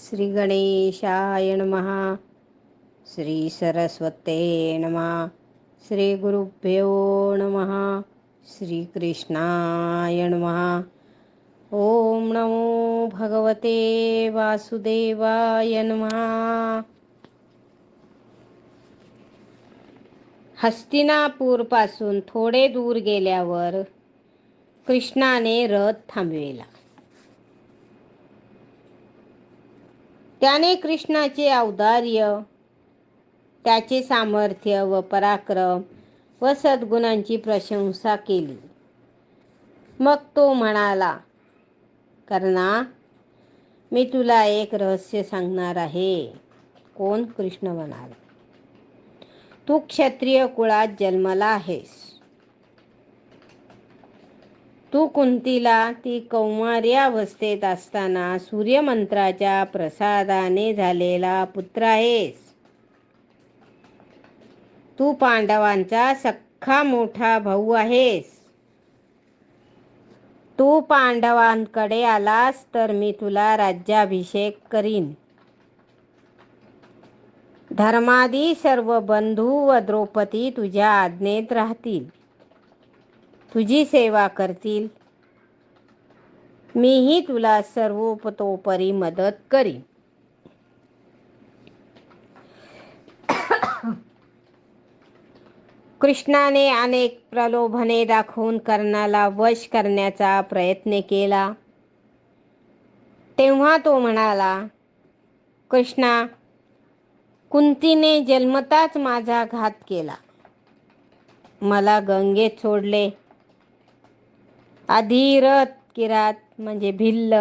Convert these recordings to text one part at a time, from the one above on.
श्री गणेशाय नमः। श्री सरस्वते नमः। श्री गुरुभ्यो नमः। श्री कृष्णाय नमः। ओम नमो भगवते वासुदेवाय नमः। हस्तिनापूरपासून थोडे दूर गेल्यावर कृष्णाने रथ थांबविला. त्याने कृष्णाचे औदार्य त्याचे सामर्थ्य व पराक्रम व सद्गुणांची प्रशंसा केली. मग तो म्हणाला कर्णा मी तुला एक रहस्य सांगणार आहे. कोण? कृष्ण म्हणाला तू क्षत्रिय कुळात जन्मला आहेस. तू कुंतीला ती कौमार्यावस्थेत असताना सूर्यमंत्राच्या प्रसादाने झालेला पुत्र आहेस. तू पांडवांचा सख्खा मोठा भाऊ आहेस. तू पांडवांकडे आलास तर मी तुला राज्याभिषेक करीन. धर्मादी सर्व बंधू व द्रौपदी तुझ्या आज्ञेत राहतील. तुझी सेवा करतील. मीही तुला सर्वोपतोपरी मदत करीन. कृष्णाने अनेक प्रलोभने दाखवून कर्णाला वश करण्याचा प्रयत्न केला. तेव्हा तो म्हणाला कृष्णा कुंतीने जन्मताच माझा घात केला. मला गंगेत सोडले. अधिरथ किरात म्हणजे भिल्ल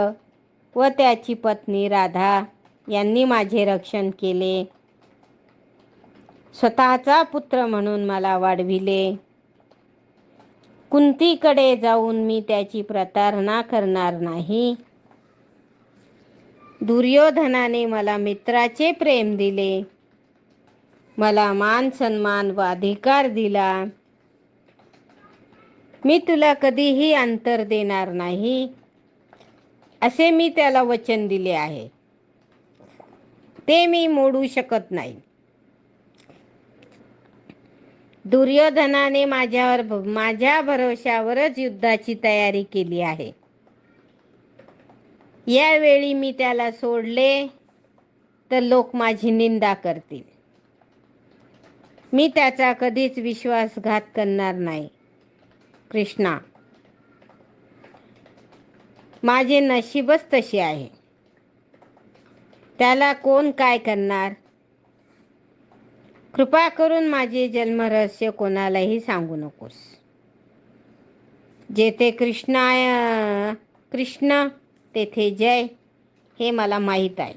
व त्याची पत्नी राधा यांनी माझे रक्षण केले. स्वतःचा पुत्र म्हणून मला वाढविले. कुंतीकडे जाऊन मी त्याची प्रतारणा करणार नाही. दुर्योधनाने मला मित्राचे प्रेम दिले. मला मान सन्मान व अधिकार दिला. मी तुला कधीही अंतर देणार नाही. असे मी त्याला वचन दिले आहे. ते मी मोडू शकत नाही. दुर्योधनाने माझ्यावर माझ्या भरोशावरच युद्धाची तयारी केली आहे. यावेळी मी त्याला सोडले तर लोक माझी निंदा करतील. मी त्याचा कधीच विश्वासघात करणार नाही. कृष्णा. माझे नशीबच तसे आहे. त्याला कोण काय करणार? कृपा करून माझे जन्मरहस्य कोणालाही सांगू नकोस. जेथे कृष्णाय कृष्ण तेथे जय हे मला माहीत आहे.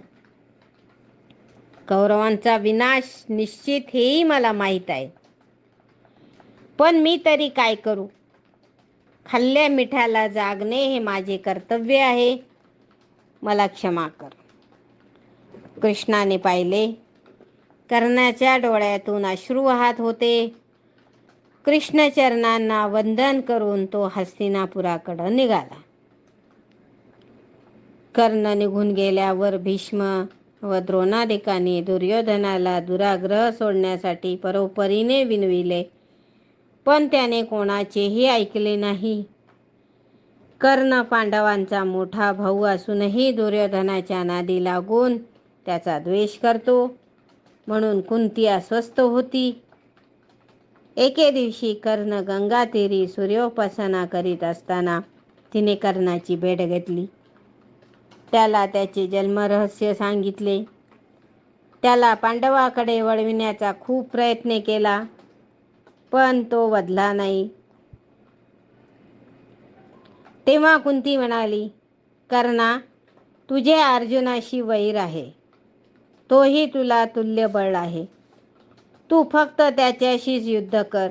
कौरवांचा विनाश निश्चित हेही मला माहीत आहे. पण मी तरी काय करू? खाल्ल्या मिठाला जागणे हे माझे कर्तव्य आहे. मला क्षमा कर. कृष्णाने पाहिले कर्णाच्या डोळ्यातून अश्रू वाहत होते. कृष्णचरणांना वंदन करून तो हस्तिनापुराकडं निघाला. कर्ण निघून गेल्यावर भीष्म व द्रोणादिकांनी दुर्योधनाला दुराग्रह सोडण्यासाठी परोपरीने विनविले. पण त्याने कोणाचेही ऐकले नाही. कर्ण पांडवांचा मोठा भाऊ असूनही दुर्योधनाच्या नादी लागून त्याचा द्वेष करतो. म्हणून कुंती अस्वस्थ होती. एके दिवशी कर्ण गंगातीरी सूर्योपासना करीत असताना तिने कर्णाची भेट घेतली. त्याला त्याचे जन्मरहस्य सांगितले. त्याला पांडवाकडे वळविण्याचा खूप प्रयत्न केला. पण तो वधला नाही. तेव्हा कुंती म्हणाली कर्णा तुझे अर्जुनाशी वैर आहे. तोही तुला तुल्यबळ आहे. तू फक्त त्याच्याशीच युद्ध कर.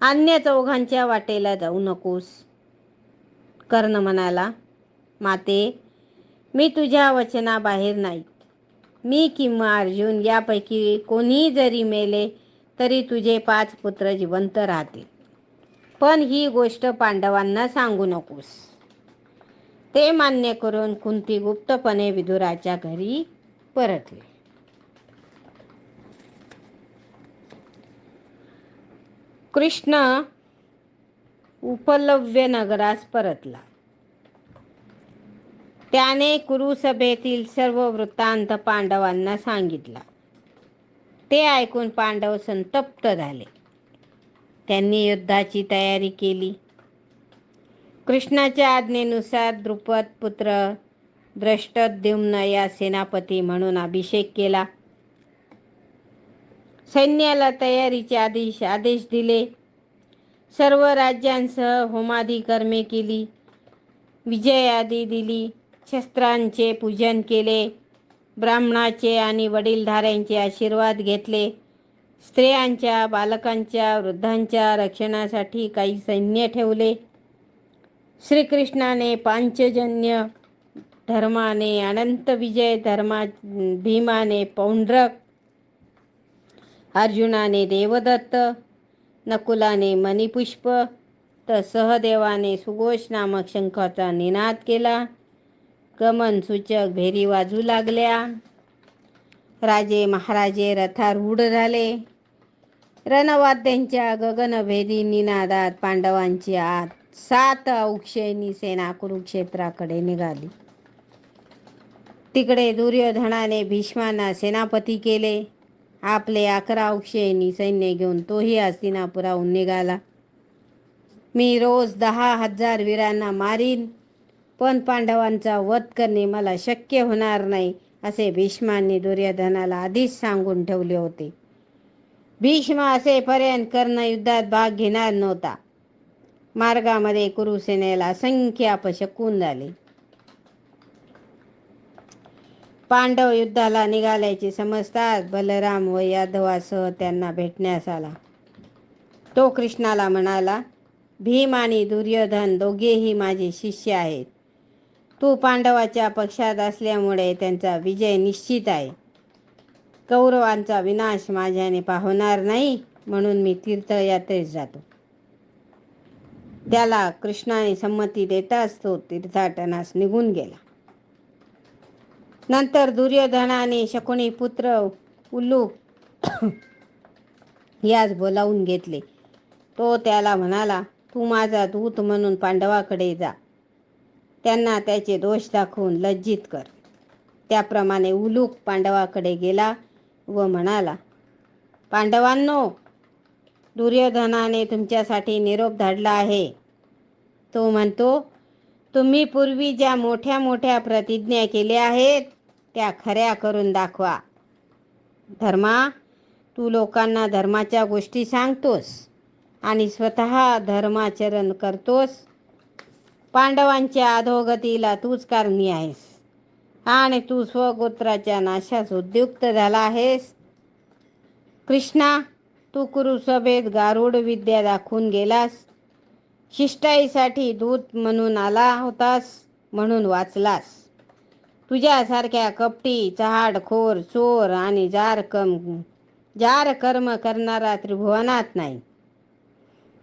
अन्य चौघांच्या वाटेला जाऊ नकोस. कर्ण म्हणाला माते मी तुझ्या वचनाबाहेर नाही मी किंवा अर्जुन यापैकी कोणी जरी मेले तरी तुझे पाच पुत्र जिवंत राहतील. पण ही गोष्ट पांडवांना सांगू नकोस. ते मान्य करून कुंती गुप्तपणे विदुराच्या घरी परतले. कृष्ण उपलव्य नगरास परतला. त्याने कुरुसभेतील सर्व वृत्तांत पांडवांना सांगितला. ते ऐकून पांडव संतप्त झाले. त्यांनी युद्धाची तयारी केली. कृष्णाच्या आज्ञेनुसार द्रुपद पुत्र द्रष्टद्युम्न या सेनापती म्हणून अभिषेक केला. सैन्याला तयारीचे आदेश आदेश दिले. सर्व राज्यांसह होमादी कर्मे केली. विजयादी दिली. शस्त्रांचे पूजन केले. ब्राह्मणाचे आणि वडीलधाऱ्यांचे आशीर्वाद घेतले. स्त्रियांच्या बालकांच्या वृद्धांच्या रक्षणासाठी काही सैन्य ठेवले. श्रीकृष्णाने पांचजन्य धर्माने अनंत विजय धर्मा भीमाने पौंड्रक अर्जुनाने देवदत्त नकुलाने मणिपुष्प तर सहदेवाने सुघोष नामक शंखाचा निनाद केला. गमन सूचक भेरी वाजू लागल्या. राजे महाराजे रथारूढ झाले. रणवाद्यांच्या गगनभेदी निनादात पांडवांची आत सात औक्षयनी सेना कुरुक्षेत्राकडे निघाली. तिकडे दुर्योधनाने भीष्मांना सेनापती केले. आपले अकरा औक्षयनी सैन्य घेऊन तोही हस्तिनापुराहून निघाला. मी रोज दहा हजार वीरांना मारीन. पण पांडवांचा वध करणे मला शक्य होणार नाही असे भीष्मांनी दुर्योधनाला आधीच सांगून ठेवले होते. भीष्म असेपर्यंत कर्ण युद्धात भाग घेणार नव्हता. मार्गामध्ये कुरुसेनेला असंख्य अपशकून झाले. पांडव युद्धाला निघाल्याचे समजतात बलराम व यादवासह त्यांना भेटण्यास आला. तो कृष्णाला म्हणाला भीम आणि दुर्योधन दोघेही माझे शिष्य आहेत. तू पांडवाच्या पक्षात असल्यामुळे त्यांचा विजय निश्चित आहे. कौरवांचा विनाश माझ्याने पाहणार नाही म्हणून मी तीर्थयात्रेस जातो. त्याला कृष्णाने संमती देताच तो तीर्थाटनास निघून गेला. नंतर दुर्योधनाने शकुनी पुत्र उल्लू यास बोलावून घेतले. तो त्याला म्हणाला तू माझा दूत म्हणून पांडवाकडे जा. त्यांना त्याचे दोष दाखवून लज्जित कर. त्याप्रमाणे उलूक पांडवाकडे गेला व म्हणाला पांडवांनो दुर्योधनाने तुमच्यासाठी निरोप धाडला आहे. तो म्हणतो तुम्ही पूर्वी ज्या मोठ्या मोठ्या प्रतिज्ञा केल्या आहेत त्या खऱ्या करून दाखवा. धर्मा तू लोकांना धर्माच्या गोष्टी सांगतोस आणि स्वतः धर्माचरण करतोस पांडवांच्या अधोगतीला तूच कारणी आहेस. आणि तू स्वगोत्राच्या नाशास उद्युक्त झाला आहेस. कृष्णा तू कुरुसभेत गारुड विद्या दाखवून गेलास. शिष्टाईसाठी दूत म्हणून आला होतास म्हणून वाचलास. तुझ्यासारख्या कपटी चहाडखोर चोर आणि जार कम जार कर्म करणारा त्रिभुवनात नाही.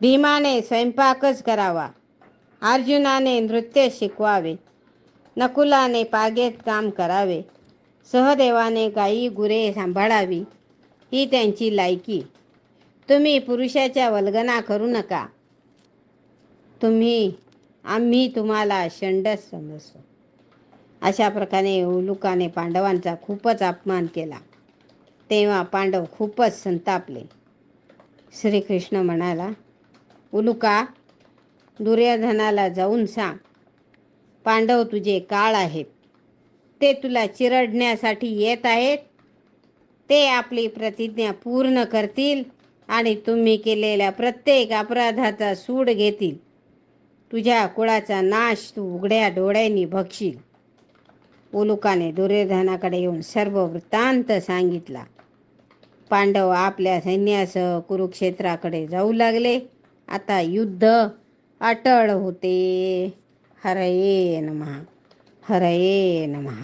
भीमाने स्वयंपाकच करावा. अर्जुनाने नृत्य शिकवावे. नकुलाने पागेत काम करावे. सहदेवाने गायी गुरे सांभाळावी ही त्यांची लायकी. तुम्ही पुरुषाच्या वल्गना करू नका. तुम्ही आम्ही तुम्हाला षंडच समजतो अशा प्रकारे उलुकाने पांडवांचा खूपच अपमान केला. तेव्हा पांडव खूपच संतापले. श्रीकृष्ण म्हणाला उलुका दुर्योधनाला जाऊन सांग पांडव तुझे काळ आहेत. ते तुला चिरडण्यासाठी येत आहेत. ते आपली प्रतिज्ञा पूर्ण करतील आणि तुम्ही केलेल्या प्रत्येक अपराधाचा सूड घेतील. तुझ्या कुळाचा नाश तू उघड्या डोळ्यांनी बघशील. उलुकाने दुर्योधनाकडे येऊन सर्व वृत्तांत सांगितला. पांडव आपल्या सैन्यासह कुरुक्षेत्राकडे जाऊ लागले. आता युद्ध अटळ होते. हरये नमः हरये नमः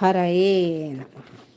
हरये नमः.